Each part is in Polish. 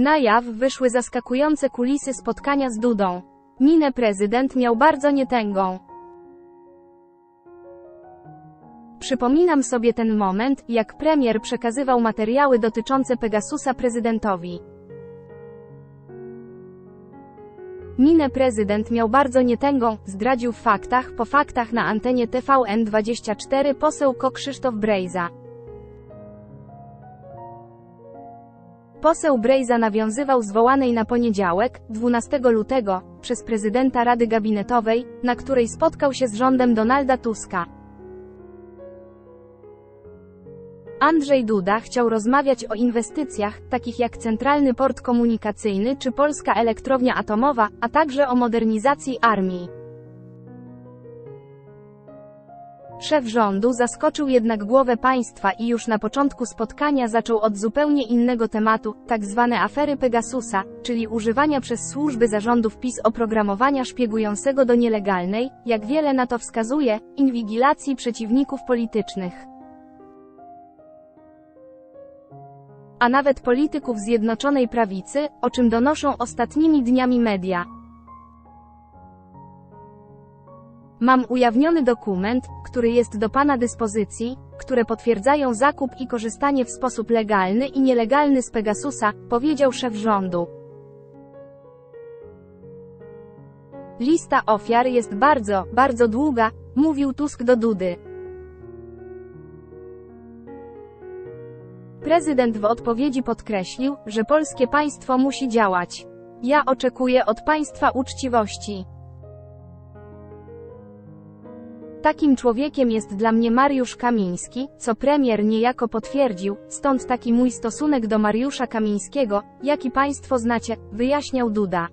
Na jaw wyszły zaskakujące kulisy spotkania z Dudą. Minę prezydent miał bardzo nietęgą. Przypominam sobie ten moment, jak premier przekazywał materiały dotyczące Pegasusa prezydentowi. Minę prezydent miał bardzo nietęgą, zdradził w faktach po faktach na antenie TVN24 poseł Ko Krzysztof Brejza. Poseł Brejza nawiązywał zwołanej na poniedziałek, 12 lutego, przez prezydenta Rady Gabinetowej, na której spotkał się z rządem Donalda Tuska. Andrzej Duda chciał rozmawiać o inwestycjach, takich jak Centralny Port Komunikacyjny czy Polska Elektrownia Atomowa, a także o modernizacji armii. Szef rządu zaskoczył jednak głowę państwa i już na początku spotkania zaczął od zupełnie innego tematu, tak zwane afery Pegasusa, czyli używania przez służby zarządów PiS oprogramowania szpiegującego do nielegalnej, jak wiele na to wskazuje, inwigilacji przeciwników politycznych. a nawet polityków Zjednoczonej Prawicy, o czym donoszą ostatnimi dniami media. Mam ujawniony dokument, który jest do Pana dyspozycji, które potwierdzają zakup i korzystanie w sposób legalny i nielegalny z Pegasusa, powiedział szef rządu. Lista ofiar jest bardzo, bardzo długa, mówił Tusk do Dudy. Prezydent w odpowiedzi podkreślił, że polskie państwo musi działać. Ja oczekuję od państwa uczciwości. Takim człowiekiem jest dla mnie Mariusz Kamiński, co premier niejako potwierdził, stąd taki mój stosunek do Mariusza Kamińskiego, jaki państwo znacie, wyjaśniał Duda.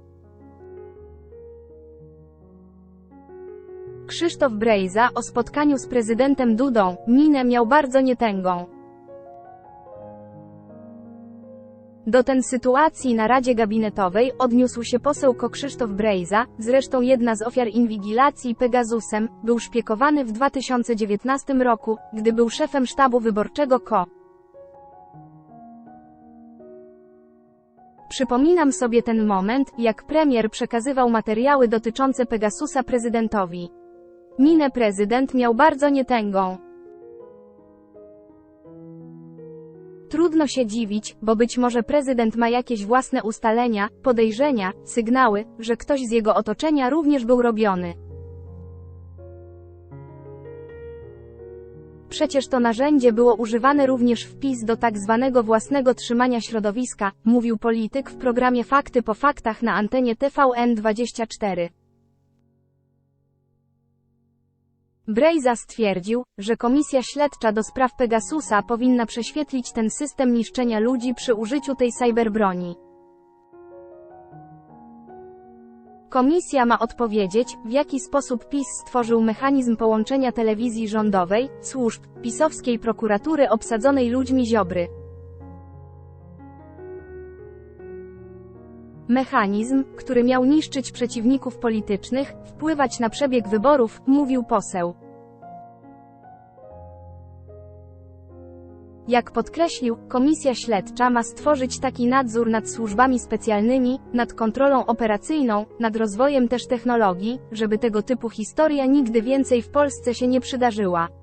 Krzysztof Brejza o spotkaniu z prezydentem Dudą, minę miał bardzo nietęgą. Do ten sytuacji na Radzie Gabinetowej odniósł się poseł Krzysztof Brejza, zresztą jedna z ofiar inwigilacji Pegasusem, był szpiekowany w 2019 roku, gdy był szefem sztabu wyborczego KO. Przypominam sobie ten moment, jak premier przekazywał materiały dotyczące Pegasusa prezydentowi. Minę prezydent miał bardzo nietęgą. Trudno się dziwić, bo być może prezydent ma jakieś własne ustalenia, podejrzenia, sygnały, że ktoś z jego otoczenia również był robiony. Przecież to narzędzie było używane również w PiS do tak zwanego własnego trzymania środowiska, mówił polityk w programie Fakty po faktach na antenie TVN24. Brejza stwierdził, że komisja śledcza do spraw Pegasusa powinna prześwietlić ten system niszczenia ludzi przy użyciu tej cyberbroni. Komisja ma odpowiedzieć, w jaki sposób PiS stworzył mechanizm połączenia telewizji rządowej, służb, pisowskiej prokuratury obsadzonej ludźmi Ziobry. Mechanizm, który miał niszczyć przeciwników politycznych, wpływać na przebieg wyborów, mówił poseł. Jak podkreślił, komisja śledcza ma stworzyć taki nadzór nad służbami specjalnymi, nad kontrolą operacyjną, nad rozwojem też technologii, żeby tego typu historia nigdy więcej w Polsce się nie przydarzyła.